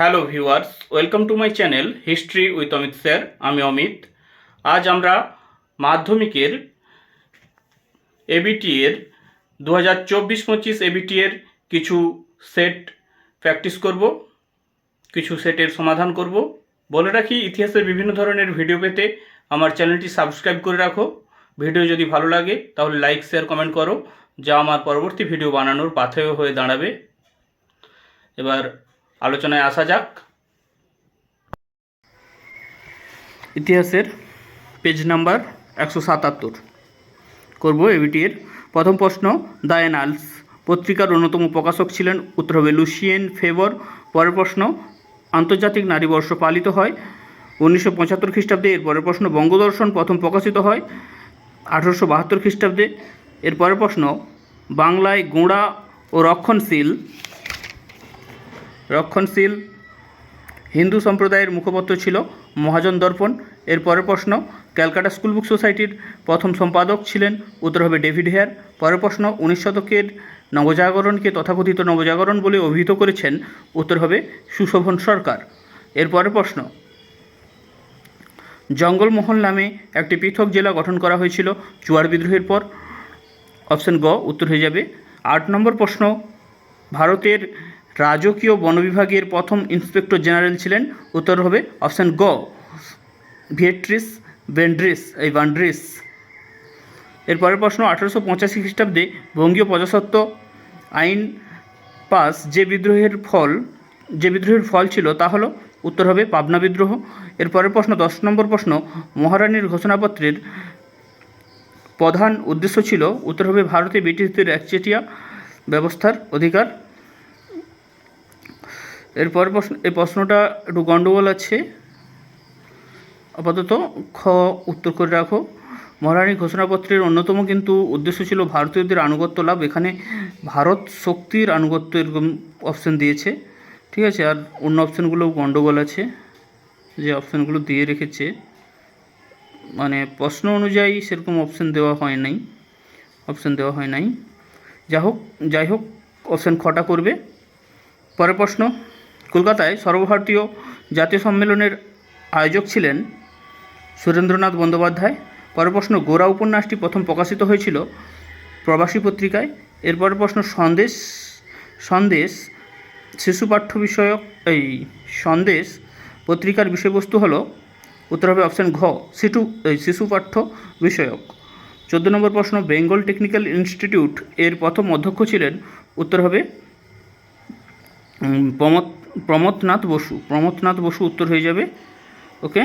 Hello viewers welcome to my channel history with Amit sir আমি অমিত আজ আমরা মাধ্যমিকের এবিটি এর দু হাজার চব্বিশ পঁচিশ এবিটি এর কিছু সেট প্র্যাকটিস করব, কিছু সেটের সমাধান করব। বলে রাখি, ইতিহাসের বিভিন্ন ধরনের ভিডিও পেতে আমার চ্যানেলটি সাবস্ক্রাইব করে রাখো। ভিডিও যদি ভালো লাগে, তাহলে লাইক শেয়ার কমেন্ট করো, যা আমার পরবর্তী ভিডিও বানানোর পাথেয় হয়ে দাঁড়াবে। এবার আলোচনায় আসা যাক। ইতিহাসের পেজ নাম্বার একশো সাতাত্তর। করব এবিটির প্রথম প্রশ্ন দ্য অ্যানালস পত্রিকার অন্যতম প্রকাশক ছিলেন, উত্তর হবে লুসিয়েন ফেভর পরের প্রশ্ন, আন্তর্জাতিক নারী বর্ষ পালিত হয় উনিশশো পঁচাত্তর খ্রিস্টাব্দে, এর পরের প্রশ্ন, বঙ্গদর্শন প্রথম প্রকাশিত হয় আঠারোশো বাহাত্তর খ্রিস্টাব্দে। এর পরের প্রশ্ন, বাংলায় গোঁড়া ও রক্ষণশীল রক্ষণশীল হিন্দু সম্প্রদায়ের মুখপত্র ছিল মহাজন দর্পণ। এর পরের প্রশ্ন, ক্যালকাটা স্কুল বুক সোসাইটির প্রথম সম্পাদক ছিলেন উত্তর হবে ডেভিড হেয়ার। পরের প্রশ্ন, উনিশ শতকের নবজাগরণকে তথাকথিত নবজাগরণ বলে অভিহিত করেছেন উত্তর হবে সুশোভন সরকার। এর পরের প্রশ্ন, জঙ্গলমহল নামে একটি পৃথক জেলা গঠন করা হয়েছিল চুয়ার বিদ্রোহের পর। অপশন গ, উত্তর হয়ে যাবে। আট নম্বর প্রশ্ন, ভারতের রাজকীয় বন বিভাগের প্রথম ইন্সপেক্টর জেনারেল ছিলেন। উত্তর হবে অপশন গ, ভিয়েট্রিস বেন্ড্রিস এই বান্ড্রিস এরপরের প্রশ্ন, আঠারোশো পঁচাশি খ্রিস্টাব্দে বঙ্গীয় প্রজাসত্ব আইন পাস যে বিদ্রোহের ফল, যে বিদ্রোহের ফল ছিল তা হলো, উত্তর হবে পাবনা বিদ্রোহ। এরপরের প্রশ্ন, দশ নম্বর প্রশ্ন, মহারানীর ঘোষণাপত্রের প্রধান উদ্দেশ্য ছিল, উত্তর হবে ভারতে ব্রিটিশদের একচেটিয়া ব্যবস্থার অধিকার। এরপর প্রশ্ন এই প্রশ্নটা একটু গণ্ডগোল আছে। আপাতত খ উত্তর করে রাখো। মহারানী ঘোষণাপত্রের অন্যতম কিন্তু উদ্দেশ্য ছিল ভারতীয়দের আনুগত্য লাভ। এখানে ভারত শক্তির আনুগত্য এরকম অপশান দিয়েছে। ঠিক আছে, আর অন্য অপশানগুলোও গণ্ডগোল আছে। যে অপশানগুলো দিয়ে রেখেছে। মানে প্রশ্ন অনুযায়ী সেরকম অপশান দেওয়া হয় নাই। অপশান দেওয়া হয় নাই। যা হোক, যাই হোক অপশান খটা করবে। পরের প্রশ্ন। কলকাতায় সর্বভারতীয় জাতীয় সম্মেলনের আয়োজক ছিলেন সুরেন্দ্রনাথ বন্দ্যোপাধ্যায়। পরের প্রশ্ন গোরা উপন্যাসটি প্রথম প্রকাশিত হয়েছিল প্রবাসী পত্রিকায়। এরপরের প্রশ্ন সন্দেশ সন্দেশ শিশু পাঠ্য বিষয়ক এই সন্দেশ পত্রিকার বিষয়বস্তু হলো উত্তর হবে অপশান ঘ এই শিশু পাঠ্য বিষয়ক। চোদ্দ নম্বর প্রশ্ন বেঙ্গল টেকনিক্যাল ইনস্টিটিউট এর প্রথম অধ্যক্ষ ছিলেন উত্তর হবে উম, প্রমথ প্রমথনাথ বসু প্রমথনাথ বসু উত্তর হয়ে যাবে ওকে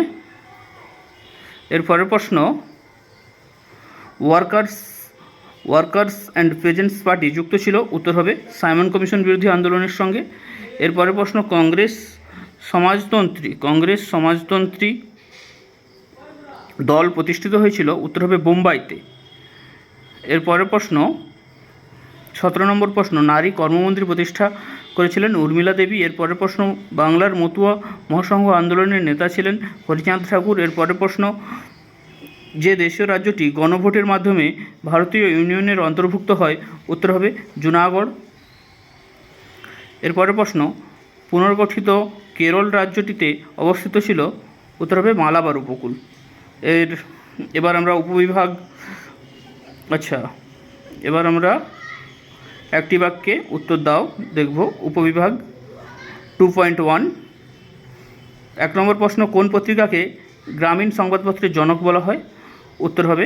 এরপরের প্রশ্ন workers workers and peasants party যুক্ত ছিল, উত্তর হবে সাইমন কমিশন বিরোধী আন্দোলনের সঙ্গে। এর পরের প্রশ্ন, কংগ্রেস সমাজতন্ত্রী কংগ্রেস সমাজতন্ত্রী দল প্রতিষ্ঠিত হয়েছিল, উত্তর হবে বোম্বাইতে। এরপরের প্রশ্ন সতেরো নম্বর প্রশ্ন, নারী কর্মমন্ত্রী প্রতিষ্ঠা করেছিলেন উর্মিলা দেবী। এর পরের প্রশ্ন, বাংলার মতুয়া মহাসংঘ আন্দোলনের নেতা ছিলেন হরিচাঁদ ঠাকুর। এর পরের প্রশ্ন, যে দেশীয় রাজ্যটি গণভোটের মাধ্যমে ভারতীয় ইউনিয়নের অন্তর্ভুক্ত হয়, উত্তর হবে জুনাগড়। এর পরের প্রশ্ন, পুনর্গঠিত কেরল রাজ্যটিতে অবস্থিত ছিল, উত্তর হবে মালাবার উপকূল। এর, এবার আমরা উপবিভাগ আচ্ছা এবার আমরা একটি বাক্যে উত্তর দাও, দেখব, উপবিভাগ টু পয়েন্ট ওয়ান এক নম্বর প্রশ্ন, কোন পত্রিকাকে গ্রামীণ সংবাদপত্রের জনক বলা হয়? উত্তর হবে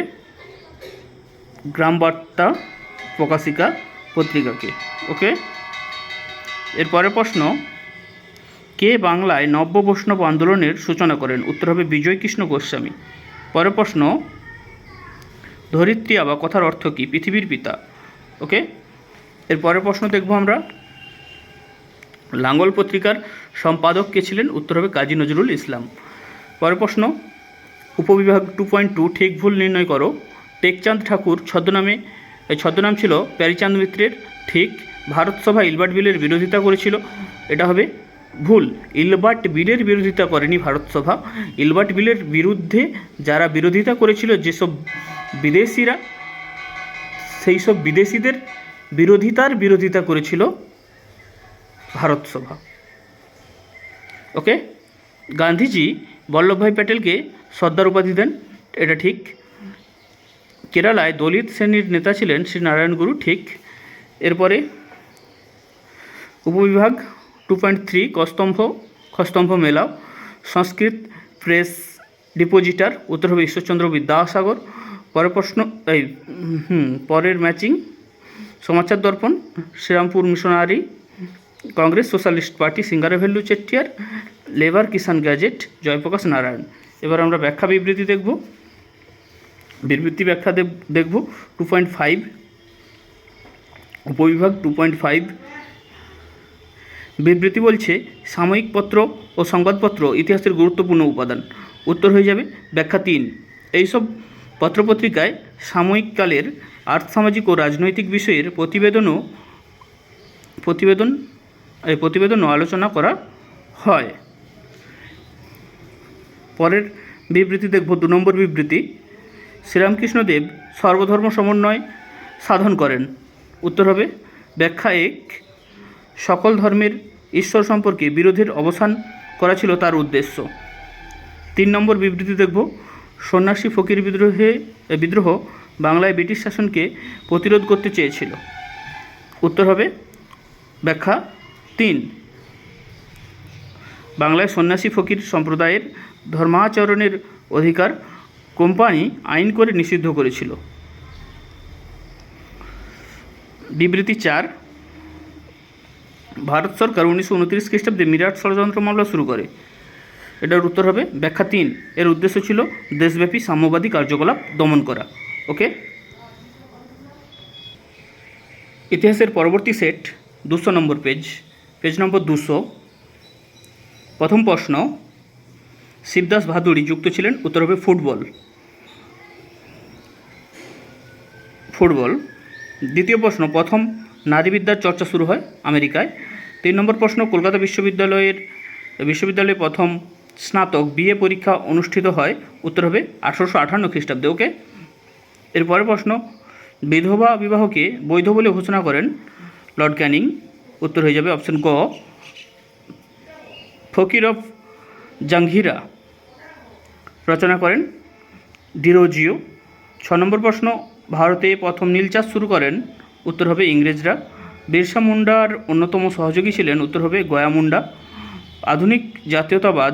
গ্রাম বার্তা প্রকাশিকা পত্রিকাকে। ওকে? এরপরের প্রশ্ন, কে বাংলায় নব্য বৈষ্ণব আন্দোলনের সূচনা করেন? উত্তর হবে, বিজয়কৃষ্ণ গোস্বামী। পরের প্রশ্ন, ধরিত্রী আবা কথার অর্থ কী? পৃথিবীর পিতা। ওকে? এর পরের প্রশ্ন দেখব আমরা। লাঙ্গল পত্রিকার সম্পাদক কে ছিলেন? উত্তর হবে কাজী নজরুল ইসলাম। পরের প্রশ্ন, উপবিভাগ টু পয়েন্ট টু ঠিক ভুল নির্ণয় করো। টেকচাঁদ ঠাকুর ছদ্মনামে ছদ্মনাম ছিল প্যারিচাঁদ মিত্রের ঠিক। ভারত সভা ইলবার্ট বিলের বিরোধিতা করেছিল। এটা হবে ভুল। ইলবার্ট বিলের বিরোধিতা করেনি ভারত সভা। ইলবার্ট বিলের বিরুদ্ধে যারা বিরোধিতা করেছিল যেসব বিদেশিরা সেই সব বিদেশিদের বিরোধিতার বিরোধিতা করেছিল ভারত সভা। ওকে গান্ধীজি, বল্লভভাই প্যাটেলকে সর্দার উপাধি দেন, এটা ঠিক। কেরালায় দলিত শ্রেণির নেতা ছিলেন শ্রী নারায়ণ গুরু, ঠিক। এরপরে উপবিভাগ টু পয়েন্ট থ্রি কস্তম্ভ খস্তম্ভ মেলাও সংস্কৃত প্রেস ডিপোজিটার, উত্তর হবে ঈশ্বরচন্দ্র বিদ্যাসাগর। পরের প্রশ্ন, এই, হুম, পরের matching Samachar Darpan, Serampore missionary Congress socialist party Singaravelu Chettiar, labour Kisan gazette, Jayaprakash Narayan. এবার আমরা ব্যাখ্যা বিবৃতি দেখব। বিবৃতি ব্যাখ্যা দেখব টু পয়েন্ট ফাইভ উপবিভাগ টু পয়েন্ট ফাইভ বিবৃতি বলছে, সাময়িক পত্র ও সংবাদপত্র ইতিহাসের গুরুত্বপূর্ণ উপাদান। উত্তর হয়ে যাবে ব্যাখ্যা তিন। এইসব পত্রপত্রিকায় সাময়িককালের আর্থসামাজিক ও রাজনৈতিক বিষয়ের প্রতিবেদনও প্রতিবেদন এই প্রতিবেদনও আলোচনা করা হয়। পরের বিবৃতি দেখব, দু নম্বর বিবৃতি। শ্রীরামকৃষ্ণদেব সর্বধর্ম সমন্বয় সাধন করেন। উত্তর হবে, ব্যাখ্যা এক, সকল ধর্মের ঈশ্বর সম্পর্কে বিরোধের অবসান করা ছিল তার উদ্দেশ্য। তিন নম্বর বিবৃতি দেখব, সন্ন্যাসী ফকির বিদ্রোহে বিদ্রোহ বাংলায় ব্রিটিশ শাসনকে প্রতিরোধ করতে চেয়েছিল। উত্তর হবে ব্যাখ্যা তিন। বাংলায় সন্ন্যাসী ফকির সম্প্রদায়ের ধর্মাচরণের অধিকার কোম্পানি আইন করে নিষিদ্ধ করেছিল। বিবৃতি চার। ভারত সরকার উনিশশো উনত্রিশ খ্রিস্টাব্দে মিরাট ষড়যন্ত্র মামলা শুরু করে। এটার উত্তর হবে ব্যাখ্যা তিন। এর উদ্দেশ্য ছিল দেশব্যাপী সাম্যবাদী কার্যকলাপ দমন করা। ওকে ইতিহাসের পরবর্তী সেট দুশো নম্বর পেজ পেজ নম্বর দুশো। প্রথম প্রশ্ন, শিবদাস ভাদুড়ি যুক্ত ছিলেন উত্তর হবে ফুটবল। ফুটবল, দ্বিতীয় প্রশ্ন, প্রথম নারীবিদ্যার চর্চা শুরু হয় আমেরিকায়। তিন নম্বর প্রশ্ন, কলকাতা বিশ্ববিদ্যালয়ের, বিশ্ববিদ্যালয়ে প্রথম স্নাতক বিএ পরীক্ষা অনুষ্ঠিত হয়, উত্তর হবে আঠারোশো আটান্ন খ্রিস্টাব্দে ওকে এরপরের প্রশ্ন, বিধবা বিবাহকে বৈধ বলে ঘোষণা করেন লর্ড ক্যানিং। উত্তর হয়ে যাবে অপশন ক, ফকির অফ জাঙ্গিরা। রচনা করেন ডিরোজিও। ছ নম্বর প্রশ্ন, ভারতে প্রথম নীল চাষ শুরু করেন, উত্তর হবে ইংরেজরা। বিরসা মুন্ডার অন্যতম সহযোগী ছিলেন, উত্তর হবে গয়া মুন্ডা। আধুনিক জাতীয়তাবাদ,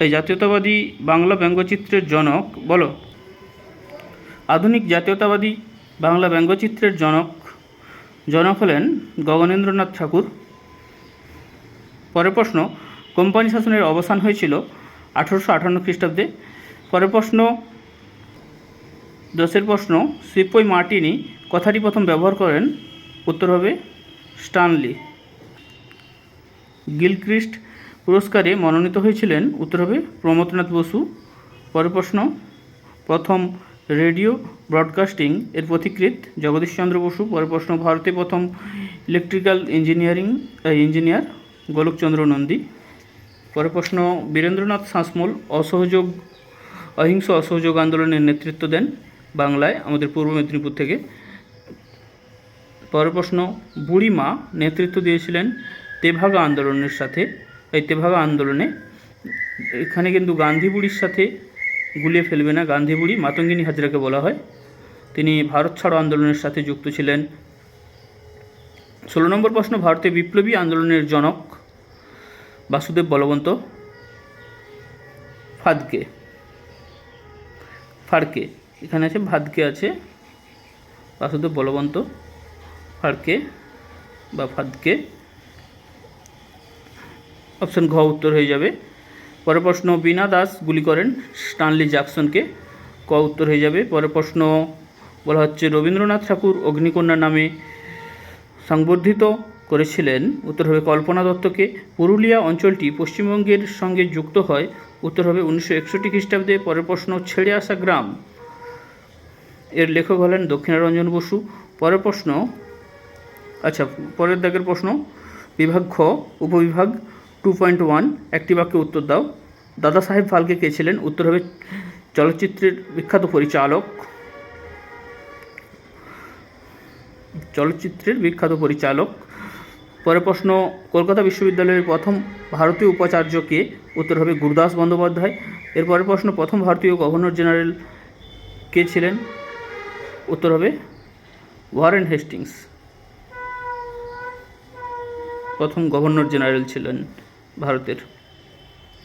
এই জাতীয়তাবাদী বাংলা ব্যঙ্গচিত্রের জনক, বলো। আধুনিক জাতীয়তাবাদী বাংলা ব্যঙ্গচিত্রের জনক জনক হলেন গগনেন্দ্রনাথ ঠাকুর। পরের প্রশ্ন, কোম্পানি শাসনের অবসান হয়েছিল আঠারোশো আটান্ন খ্রিস্টাব্দে। পরের প্রশ্ন, দশের প্রশ্ন সিপই মার্টিনি কথাটি প্রথম ব্যবহার করেন, উত্তর হবে স্টানলি। গিলক্রিস্ট পুরস্কারে মনোনীত হয়েছিলেন, উত্তর হবে প্রমথনাথ বসু। পরের প্রশ্ন, প্রথম রেডিও ব্রডকাস্টিং এর পথিকৃৎ জগদীশচন্দ্র বসু। পরের প্রশ্ন, ভারতে প্রথম electrical engineering engineer Golokchandra Nandi. পরের প্রশ্ন, বীরেন্দ্রনাথ শাসমল অসহযোগ, অহিংস অসহযোগ আন্দোলনের নেতৃত্ব দেন বাংলায় আমাদের পূর্ব মেদিনীপুর থেকে। পরের প্রশ্ন, বুড়িমা নেতৃত্ব দিয়েছিলেন তেভাগা আন্দোলনের সাথে, এই তেভাগা আন্দোলনে, এখানে কিন্তু গান্ধী বুড়ির সাথে গুলিয়ে ফেলবে না গান্ধী বুড়ি মাতঙ্গিনী হাজরাকে বলা হয়। তিনি ভারত ছাড়ো আন্দোলনের সাথে যুক্ত ছিলেন। ষোলো নম্বর প্রশ্ন, ভারতে বিপ্লবী আন্দোলনের জনক বাসুদেব বলবন্ত। ফাদকে। ফাড়কে এখানে আছে ভাদকে আছে, বাসুদেব বলবন্ত। ফাড়কে বা ফাদকে। অপশন ঘ উত্তর হয়ে যাবে। পরের প্রশ্ন, বীণা দাস গুলি করেন স্টানলি জ্যাকসনকে। ক উত্তর হয়ে যাবে। পরের প্রশ্ন, বলা হচ্ছে, রবীন্দ্রনাথ ঠাকুর অগ্নিকন্যা নামে সংবর্ধিত করেছিলেন। উত্তর হবে, কল্পনা দত্তকে। পুরুলিয়া অঞ্চলটি পশ্চিমবঙ্গের সঙ্গে যুক্ত হয়। উত্তর হবে, উনিশশো একষট্টি খ্রিস্টাব্দে। পরের প্রশ্ন, ছেড়ে আসা গ্রাম। এর লেখক হলেন দক্ষিণারঞ্জন বসু। পরের প্রশ্ন আচ্ছা পরের দাগের প্রশ্ন, বিভাগ খ, উপবিভাগ টু পয়েন্ট ওয়ান একটি বাক্যে উত্তর দাও। দাদা সাহেব ফালকে কে ছিলেন? উত্তর হবে চলচ্চিত্রের বিখ্যাত পরিচালক। চলচ্চিত্রের বিখ্যাত পরিচালক। পরের প্রশ্ন, কলকাতা বিশ্ববিদ্যালয়ের প্রথম ভারতীয় উপাচার্য কে? উত্তর হবে গুরুদাস বন্দ্যোপাধ্যায়। এর পরের প্রশ্ন, প্রথম ভারতীয় গভর্নর জেনারেল কে ছিলেন? উত্তর হবে ওয়ারেন হেস্টিংস। প্রথম গভর্নর জেনারেল ছিলেন। ভারতের।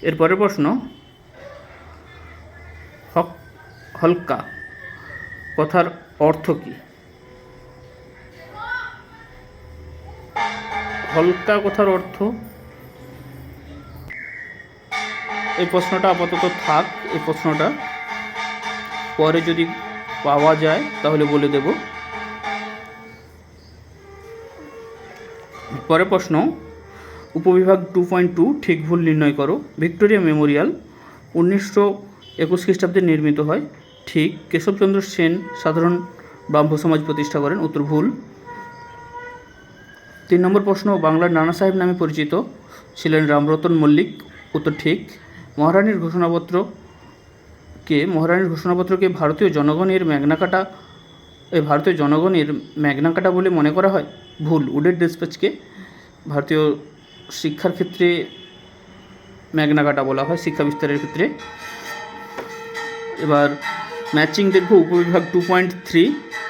এর পরের প্রশ্ন, হক, হলকা কথার অর্থ কী? হলকা কথার অর্থ? এই প্রশ্নটা আপাতত থাক, এই প্রশ্নটা। পরে যদি পাওয়া যায়, তাহলে বলে দেব। পরের প্রশ্ন উপবিভাগ টু পয়েন্ট টু ঠিক ভুল নির্ণয় করো। ভিক্টোরিয়া মেমোরিয়াল, উনিশশো একুশ খ্রিস্টাব্দে নির্মিত হয়। ঠিক, কেশবচন্দ্র সেন, সাধারণ ব্রাহ্ম সমাজ প্রতিষ্ঠা করেন, উত্তর ভুল। তিন নম্বর প্রশ্ন, বাংলার নানা সাহেব নামে পরিচিত ছিলেন রামরতন মল্লিক, উত্তর ঠিক। মহারানীর ঘোষণাপত্র কে? মহারানীর ঘোষণাপত্রকে ভারতীয় জনগণের ম্যাগনাকাটা এই ভারতীয় জনগণের ম্যাগনাকাটা বলে মনে করা হয়? ভুল। উডের ডিসপ্যাচকে ভারতীয় শিক্ষার ক্ষেত্রে ম্যাগনাকাটা বলা হয়, শিক্ষা বিস্তারের ক্ষেত্রে। এবার ম্যাচিং দেখব উপবিভাগ টু পয়েন্ট থ্রি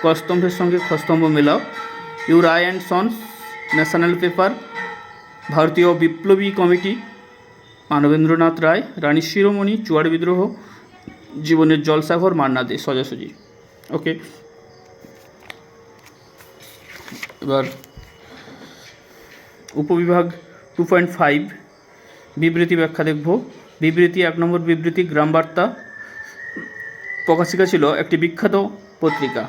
কস্তম্ভের সঙ্গে খস্তম্ভ মেলাও। U Ray and sons, national paper, ভারতীয় বিপ্লবী কমিটি, মানবেন্দ্রনাথ রায়, রানী শিরোমণি চুয়াড় বিদ্রোহ, জীবনের জলসাঘর, মান্না দে, সোজাসুজি। ওকে। এবার উপবিভাগ টু পয়েন্ট ফাইভ বিবৃতি ব্যাখ্যা দেখব। বিবৃতি এক নম্বর বিবৃতি গ্রাম বার্তা প্রকাশিকা ছিল একটি বিখ্যাত পত্রিকা।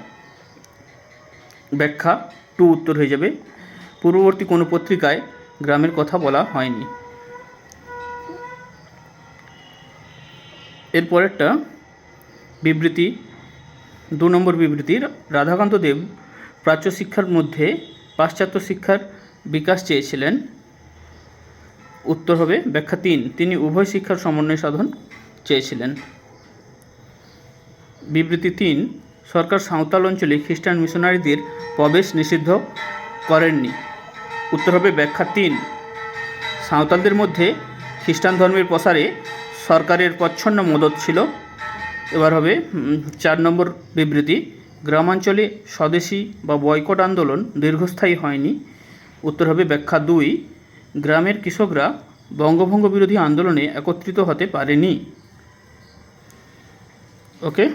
ব্যাখ্যা টু উত্তর হয়ে যাবে। পূর্ববর্তী কোনো পত্রিকায় গ্রামের কথা বলা হয়নি। এর পরেরটা বিবৃতি, দু নম্বর বিবৃতি রাধাকান্ত দেব প্রাচ্য শিক্ষার মধ্যে পাশ্চাত্য শিক্ষার বিকাশ চেয়েছিলেন। উত্তর হবে, ব্যাখ্যা তিন, তিনি উভয় শিক্ষার সমন্বয় সাধন চেয়েছিলেন। বিবৃতি তিন, সরকার সাঁওতাল অঞ্চলে খ্রিস্টান মিশনারিদের প্রবেশ নিষিদ্ধ করেননি। উত্তর হবে, ব্যাখ্যা তিন, সাঁওতালদের মধ্যে খ্রিস্টান ধর্মের প্রসারে সরকারের প্রচ্ছন্ন মদত ছিল। এবার হবে চার নম্বর বিবৃতি, গ্রামাঞ্চলে স্বদেশী বা বয়কট আন্দোলন দীর্ঘস্থায়ী হয়নি। উত্তর হবে, ব্যাখ্যা দুই গ্রামের কৃষকরা বঙ্গভঙ্গ বিরোধী আন্দোলনে একত্রিত হতে পারেনি। ওকে?